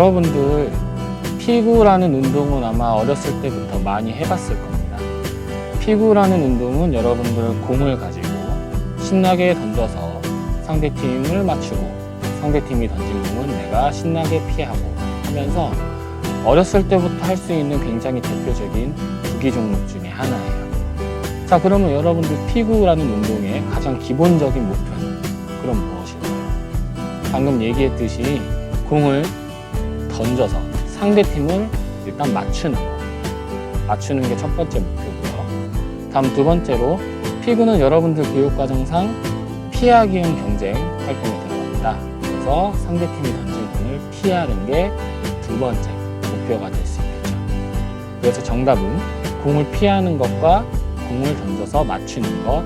여러분들 피구라는 운동은 아마 어렸을 때부터 많이 해봤을 겁니다. 피구라는 운동은 여러분들 공을 가지고 신나게 던져서 상대팀을 맞추고 상대팀이 던진 공은 내가 신나게 피하고 하면서 어렸을 때부터 할 수 있는 굉장히 대표적인 구기 종목 중에 하나예요. 자, 그러면 여러분들 피구라는 운동의 가장 기본적인 목표는 그럼 무엇일까요? 방금 얘기했듯이 공을 던져서 상대팀을 일단 맞추는 거. 맞추는 게 첫 번째 목표고요. 다음 두 번째로 피구는 여러분들 교육과정상 피하기형 경쟁 활동에 들어갑니다. 그래서 상대팀이 던진 공을 피하는 게 두 번째 목표가 될 수 있겠죠. 그래서 정답은 공을 피하는 것과 공을 던져서 맞추는 것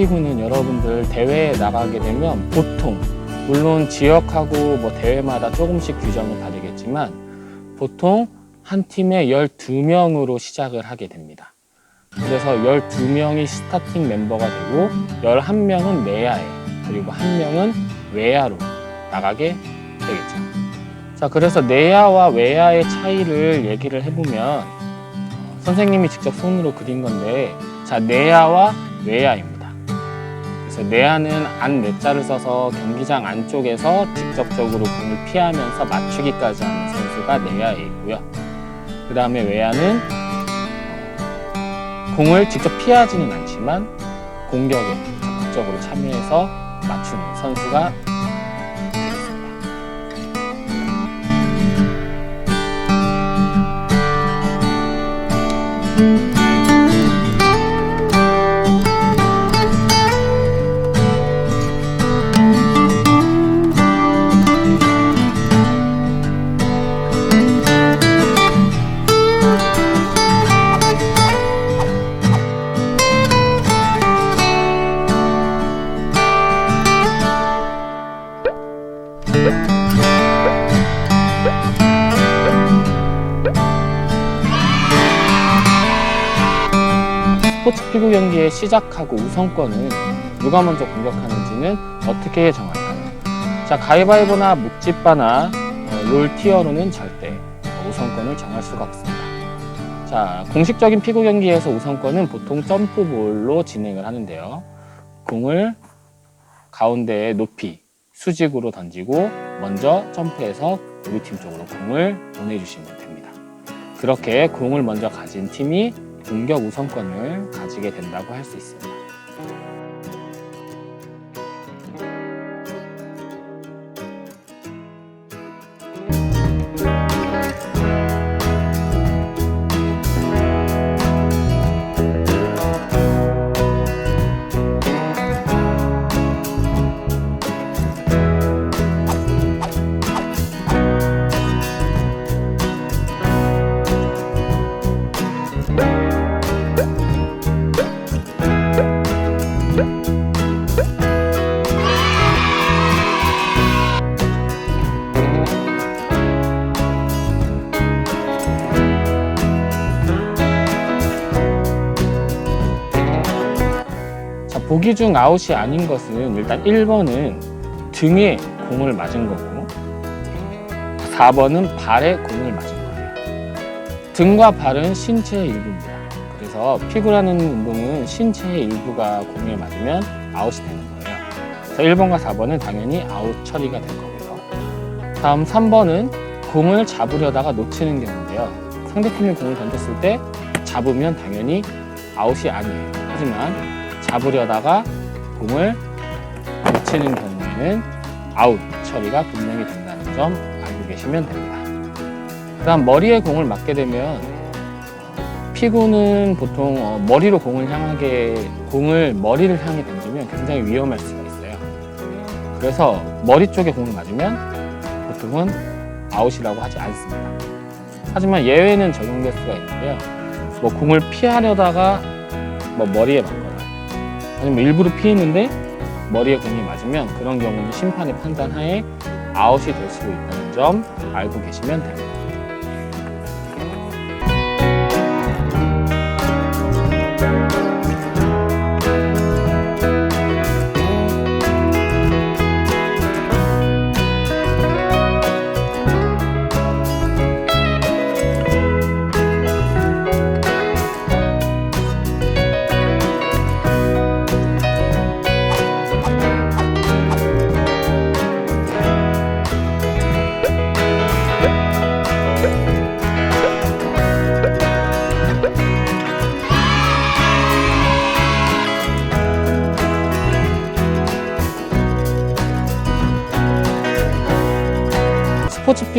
피구는 여러분들 대회에 나가게 되면 보통 물론 지역하고 뭐 대회마다 조금씩 규정은 다르겠지만 보통 한 팀에 12명으로 시작을 하게 됩니다. 그래서 12명이 스타팅 멤버가 되고 11명은 내야에 그리고 한 명은 외야로 나가게 되겠죠. 자, 그래서 내야와 외야의 차이를 얘기를 해보면 어, 선생님이 직접 손으로 그린 건데 자, 내야와 외야입니다. 그래서 내야는 안 내자를 써서 경기장 안쪽에서 직접적으로 공을 피하면서 맞추기까지 하는 선수가 내야에 있고요. 그 다음에 외야는 어, 공을 직접 피하지는 않지만 공격에 적극적으로 참여해서 맞추는 선수가 되겠습니다. 시작하고 우선권은 누가 먼저 공격하는지는 어떻게 정할까요? 자, 가위바위보나 묵찌바나 어, 롤 티어로는 절대 우선권을 정할 수가 없습니다. 자, 공식적인 피구 경기에서 우선권은 보통 점프볼로 진행을 하는데요. 공을 가운데에 높이 수직으로 던지고 먼저 점프해서 우리 팀 쪽으로 공을 보내주시면 됩니다. 그렇게 공을 먼저 가진 팀이 공격 우선권을 가지게 된다고 할 수 있습니다. 보기 중 아웃이 아닌 것은 일단 1번은 등에 공을 맞은 거고 4번은 발에 공을 맞은 거예요. 등과 발은 신체의 일부입니다. 그래서 피구라는 운동은 신체의 일부가 공에 맞으면 아웃이 되는 거예요. 그래서 1번과 4번은 당연히 아웃 처리가 될 거고요. 다음 3번은 공을 잡으려다가 놓치는 경우인데요. 상대팀이 공을 던졌을 때 잡으면 당연히 아웃이 아니에요. 하지만 잡으려다가 공을 놓치는 경우에는 아웃 처리가 분명히 된다는 점 알고 계시면 됩니다. 그 다음 머리에 공을 맞게 되면 피구는 보통 어, 머리로 공을 향하게 공을 머리를 향해 던지면 굉장히 위험할 수가 있어요. 그래서 머리 쪽에 공을 맞으면 보통은 아웃이라고 하지 않습니다. 하지만 예외는 적용될 수가 있는데요. 뭐 공을 피하려다가 뭐 머리에 맞거나 아니면 일부러 피했는데 머리에 공이 맞으면 그런 경우는 심판의 판단하에 아웃이 될 수도 있다는 점 알고 계시면 됩니다.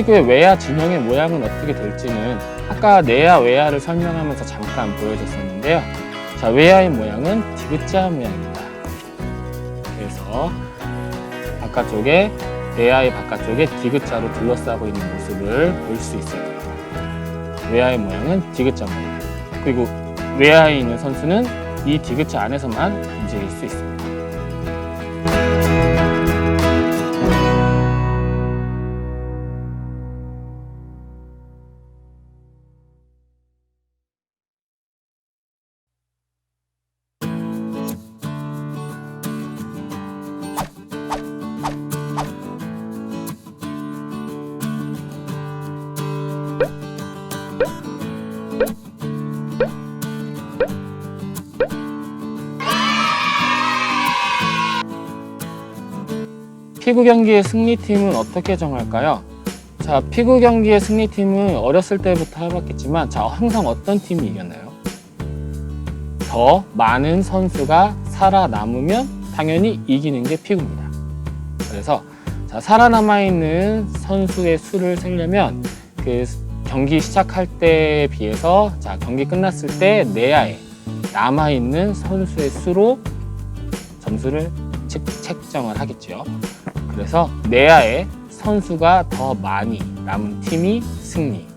피구의 외야 진영의 모양은 어떻게 될지는 아까 내야 외야를 설명하면서 잠깐 보여줬었는데요. 자, 외야의 모양은 디귿자 모양입니다. 그래서 바깥쪽에 내야의 바깥쪽에 디귿자로 둘러싸고 있는 모습을 볼 수 있을 겁니다. 외야의 모양은 디귿자 모양. 그리고 외야에 있는 선수는 이 디귿자 안에서만 움직일 수 있습니다. 피구 경기의 승리팀은 어떻게 정할까요? 자, 피구 경기의 승리팀은 어렸을 때부터 해봤겠지만, 자, 항상 어떤 팀이 이겼나요? 더 많은 선수가 살아남으면 당연히 이기는 게 피구입니다. 그래서, 자, 살아남아 있는 선수의 수를 세려면 그 경기 시작할 때에 비해서 자, 경기 끝났을 때 내야에 남아 있는 선수의 수로 점수를 측, 책정을 하겠죠. 그래서 내야에 선수가 더 많이 남은 팀이 승리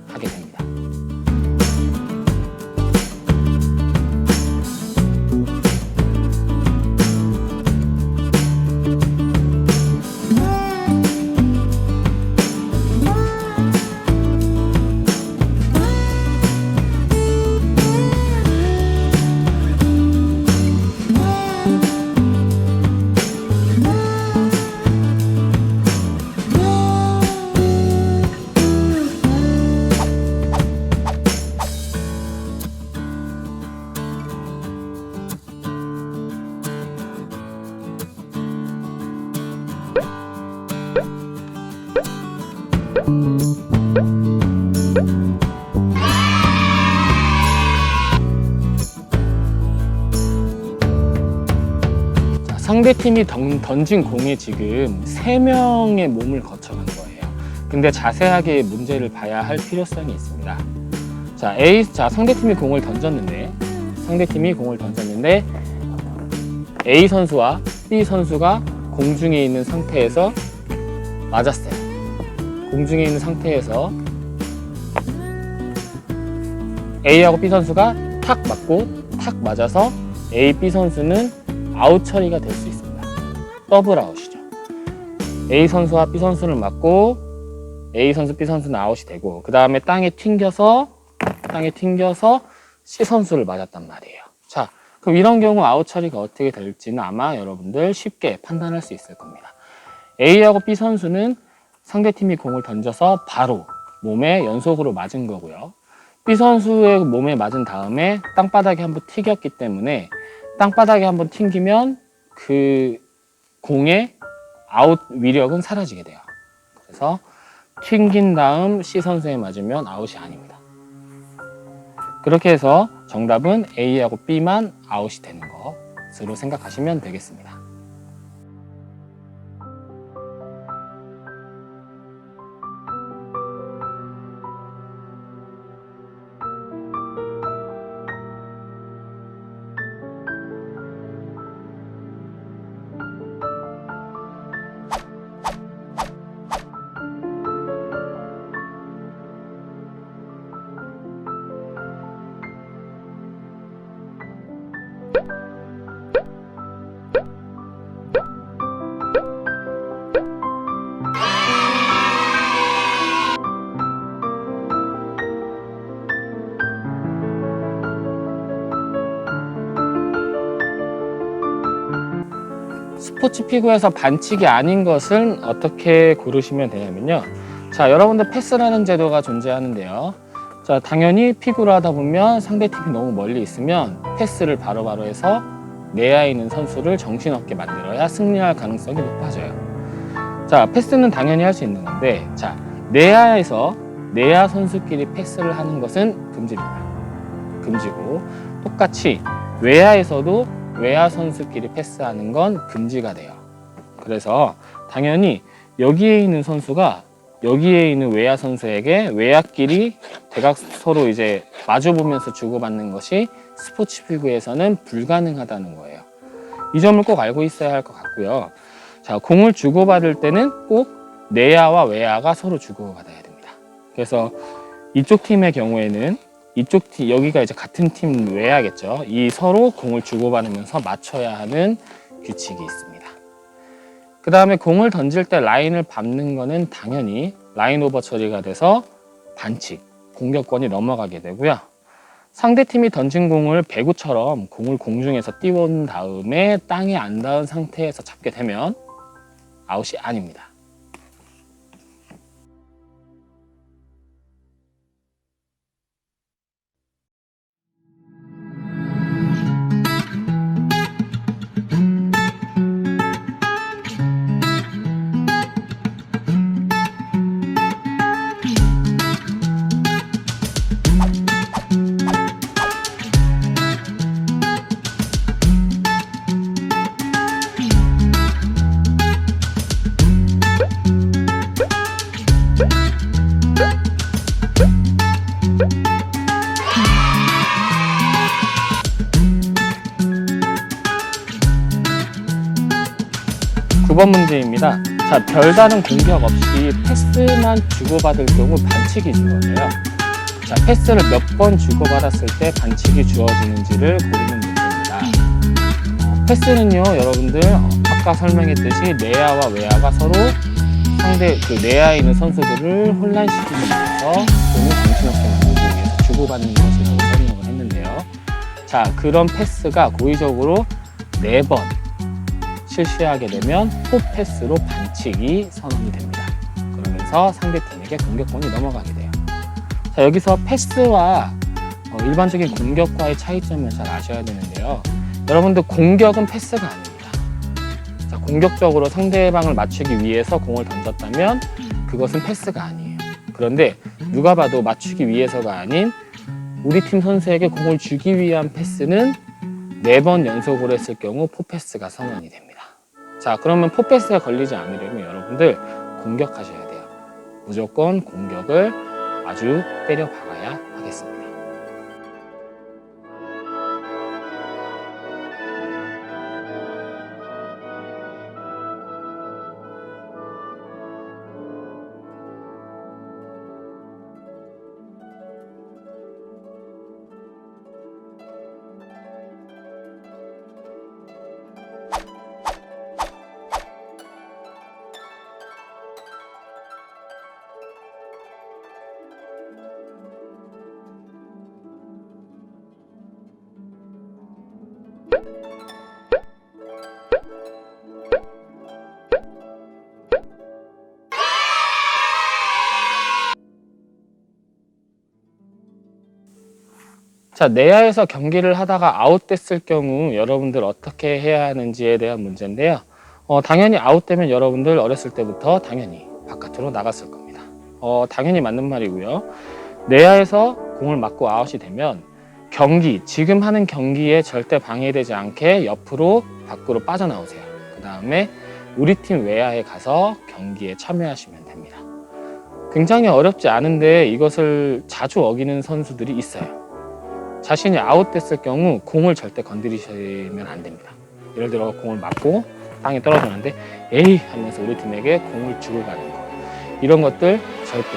상대 팀이 던, 던진 공에 지금 세명의 몸을 거쳐간 거예요. 근데 자세하게 문제를 봐야 할 필요성이 있습니다. 자, A, 자, 상대 팀이 공을 던졌는데, 상대 팀이 공을 던졌는데, A 선수와 B 선수가 공중에 있는 상태에서 맞았어요. 공중에 있는 상태에서 A하고 B 선수가 탁 맞고 탁 맞아서 A, B 선수는 아웃 처리가 될 수 있습니다. 더블 아웃이죠. A 선수와 B 선수를 맞고 A 선수, B 선수는 아웃이 되고 그 다음에 땅에 튕겨서 땅에 튕겨서 C 선수를 맞았단 말이에요. 자, 그럼 이런 경우 아웃 처리가 어떻게 될지는 아마 여러분들 쉽게 판단할 수 있을 겁니다. A하고 B 선수는 상대팀이 공을 던져서 바로 몸에 연속으로 맞은 거고요. B 선수의 몸에 맞은 다음에 땅바닥에 한번 튀겼기 때문에 땅바닥에 한번 튕기면 그 공의 아웃 위력은 사라지게 돼요. 그래서 튕긴 다음 C 선수에 맞으면 아웃이 아닙니다. 그렇게 해서 정답은 A하고 B만 아웃이 되는 것으로 생각하시면 되겠습니다. 스포츠 피구에서 반칙이 아닌 것은 어떻게 고르시면 되냐면요. 자, 여러분들 패스라는 제도가 존재하는데요. 자, 당연히 피구를 하다 보면 상대팀이 너무 멀리 있으면 패스를 바로 바로 해서 내야에 있는 선수를 정신없게 만들어야 승리할 가능성이 높아져요. 자, 패스는 당연히 할 수 있는 건데, 자, 내야에서 내야 선수끼리 패스를 하는 것은 금지입니다. 금지고, 똑같이 외야에서도 외야 선수끼리 패스하는 건 금지가 돼요. 그래서 당연히 여기에 있는 선수가 여기에 있는 외야 선수에게 외야끼리 대각 서로 이제 마주 보면서 주고받는 것이 스포츠 피구에서는 불가능하다는 거예요. 이 점을 꼭 알고 있어야 할 것 같고요. 자, 공을 주고받을 때는 꼭 내야와 외야가 서로 주고받아야 됩니다. 그래서 이쪽 팀의 경우에는 이쪽 팀 여기가 이제 같은 팀 외야겠죠. 이 서로 공을 주고받으면서 맞춰야 하는 규칙이 있습니다. 그 다음에 공을 던질 때 라인을 밟는 거는 당연히 라인 오버 처리가 돼서 반칙, 공격권이 넘어가게 되고요. 상대팀이 던진 공을 배구처럼 공을 공중에서 띄운 다음에 땅에 안 닿은 상태에서 잡게 되면 아웃이 아닙니다. 번 문제입니다. 자, 별다른 공격 없이 패스만 주고받을 경우 반칙이 주어져요. 자, 패스를 몇 번 주고받았을 때 반칙이 주어지는지를 고르는 문제입니다. 어, 패스는요, 여러분들 어, 아까 설명했듯이 내야와 외야가 서로 상대 그 내야에 있는 선수들을 혼란시키기 위해서 공을 정신없게 만들기 위해서 주고받는 것이라고 설명을 했는데요. 자, 그런 패스가 고의적으로 네번 실시하게 되면 포패스로 반칙이 선언이 됩니다. 그러면서 상대팀에게 공격권이 넘어가게 돼요. 자, 여기서 패스와 어, 일반적인 공격과의 차이점을 잘 아셔야 되는데요. 여러분들 공격은 패스가 아닙니다. 자, 공격적으로 상대방을 맞추기 위해서 공을 던졌다면 그것은 패스가 아니에요. 그런데 누가 봐도 맞추기 위해서가 아닌 우리 팀 선수에게 공을 주기 위한 패스는 네 번 연속으로 했을 경우 포패스가 선언이 됩니다. 자, 그러면 포패스가 걸리지 않으려면 여러분들 공격하셔야 돼요. 무조건 공격을 아주 때려 박아야 자, 내야에서 경기를 하다가 아웃됐을 경우 여러분들 어떻게 해야 하는지에 대한 문제인데요. 어, 당연히 아웃되면 여러분들 어렸을 때부터 당연히 바깥으로 나갔을 겁니다. 어, 당연히 맞는 말이고요. 내야에서 공을 맞고 아웃이 되면 경기, 지금 하는 경기에 절대 방해되지 않게 옆으로 밖으로 빠져나오세요. 그 다음에 우리 팀 외야에 가서 경기에 참여하시면 됩니다. 굉장히 어렵지 않은데 이것을 자주 어기는 선수들이 있어요. 자신이 아웃됐을 경우 공을 절대 건드리시면 안 됩니다. 예를 들어 공을 맞고 땅에 떨어졌는데 에이 하면서 우리 팀에게 공을 주고 가는 거 이런 것들 절대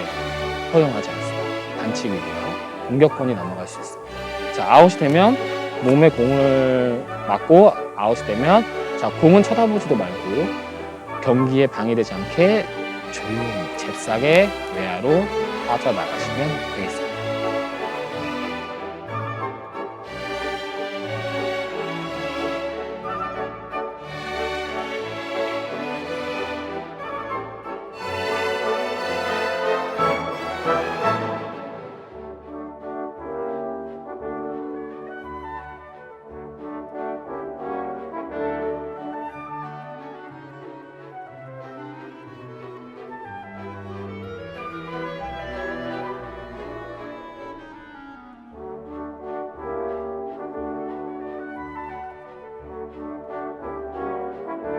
허용하지 않습니다. 반칙이고요. 공격권이 넘어갈 수 있습니다. 자 아웃이 되면 몸에 공을 맞고 아웃이 되면 자 공은 쳐다보지도 말고 경기에 방해되지 않게 조용히 잽싸게 외야로 빠져나가시면 되겠습니다.